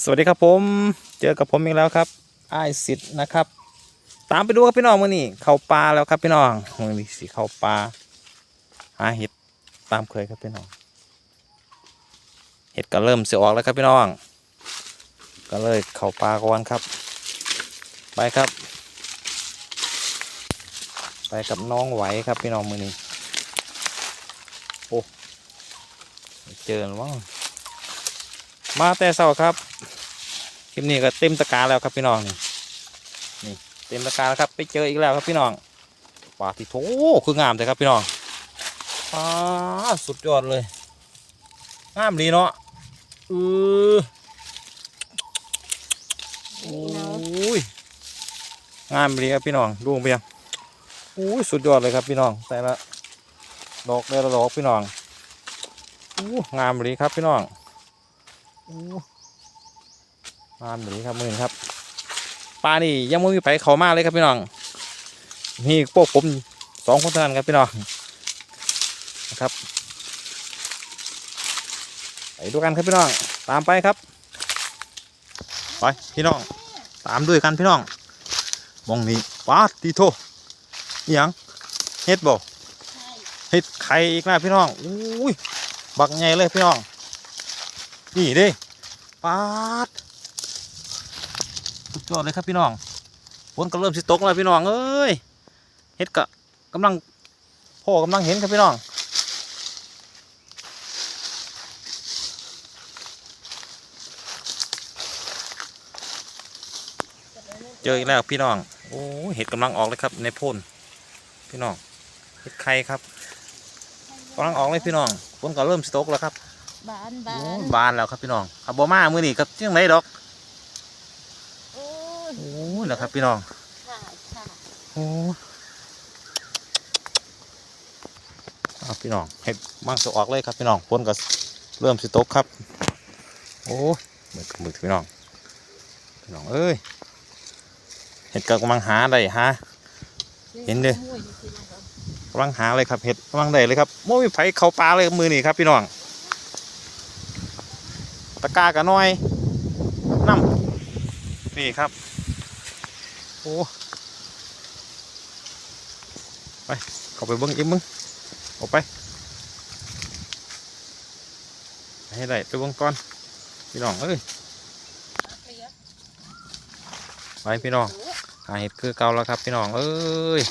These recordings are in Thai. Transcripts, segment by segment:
สวัสดีครับผมเจอกับผมอีกแล้วครับไอ้ายสิทธ์นะครับ ตามไปดูครับพี่น้องมื่อนี้เข้าปลาแล้วครับพี่น้องมื่อนี้สิเข้าปลาหาเห็ดตามเคยครับพี่น้อง เห็ดก็เริ่มเสียออกแล้วครับพี่น้อง ก็เลยเข้าปลาก่อนครับ ไปครับ ไปกับน้องไหวครับพี่น้องมือนี้โอ้เจอหรือมั้ง มาแต่เช้าครับคลิปนี้ก็เต็มตะกร้าแล้วครับพี่น้องนี่นี่เต็มตะกร้าแล้วครับ ไปเจออีกแล้วครับพี่น้องปลาที่โถคืองามเลยครับพี่น้องปลาสุดยอดเลยงามดีเนาะเออโอ้ยงามดีครับพี่น้องดูเพียงโอ้สุดยอดเลยครับพี่น้องแต่ละดอกแต่ละดอกพี่น้องโอ้งามดีครับพี่น้อง โอ้งามดีครับมือนครับปลานี่ยังไม่มีไผเขามากเลยครับพี่น้องนี่พวกผมสองคนเท่านั้นครับพี่น้องนะครับไปดูกันครับพี่น้องตามไปครับไปพี่น้องตามด้วยกันพี่น้องมองนี้ปาตีโทอิหยังเฮ็ดบ่เฮ็ดไข่อีกแล้วพี่น้องอุ้ยบักใหญ่เลยพี่น้องนี่ด้ ปาดสุดยอดเลยครับพี่น้องฝนก็เริ่มสิตกแล้วพี่น้องเอ้ยเฮ็ดกะกำลังพ่อกำลังเห็นครับพี่น้องเจออีกแล้วพี่น้อง โอ้เห็ดกำลังออกเลยครับในพ่นพี่น้องเห็ดไข่ครับกำลังออกเลยพี่น้องฝนก็เริ่มสตกแล้วครับ บานโอ้บานยบานแล้วครับพี่น้องขับบ่มามือนี่ครับเจียงไหนดอกโอ้ยโอ้ยแล้วครับพี่น้องค่ะค่ะโอ้ยเอาพี่น้องเห็ดมังสออกเลยครับพี่น้องฝนก็เริ่มสตกครับ โอ้ยมือมือพี่น้องพี่น้องเอ้ยเห็ดก็กำลังหาได้หา เห็นเด้อ กำลังหาเลยครับเห็ดกำลังได้เลยครับโม่มีไผเขาปลาเลยมือนี่ครับพี่น้อง ตะกากันน้อยน้ำนี่ครับ โอ้ไปเข้าไปเบิ้งอิ่มมึงออกไป ให้ได้ไปเบิ้งก่อนพี่น้องเอ้ยไปพี่น้องหาเห็ดคือเก่าแล้วครับพี่น้องเอ้ย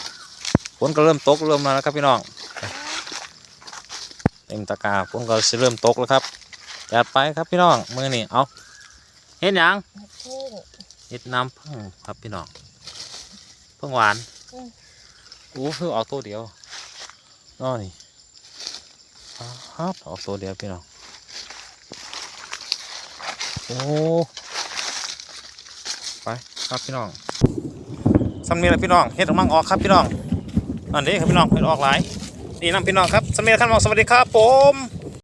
ฝนก็เริ่มตกเริ่มแล้วครับพี่น้องเต็มตะกร้าฝนก็เริ่มตกแล้วครับ จัดไปครับพี่น้องมือนี่เอาเห็นหยังโอ้เห็ดน้ำพึ่งครับพี่น้องพึ่งหวานอู้เพิ่งออกตัวเดียวน้อนี่ครับออกตัวเดียวพี่น้องโอ้ไปครับพี่น้องซ้ำนี่แหละพี่น้องเห็ดกำลังออกครับพี่น้องอันนี้ครับพี่น้องเห็ดออกหลายนี่นำพี่น้องครับสมัยขั้นมองสวัสดีครับผม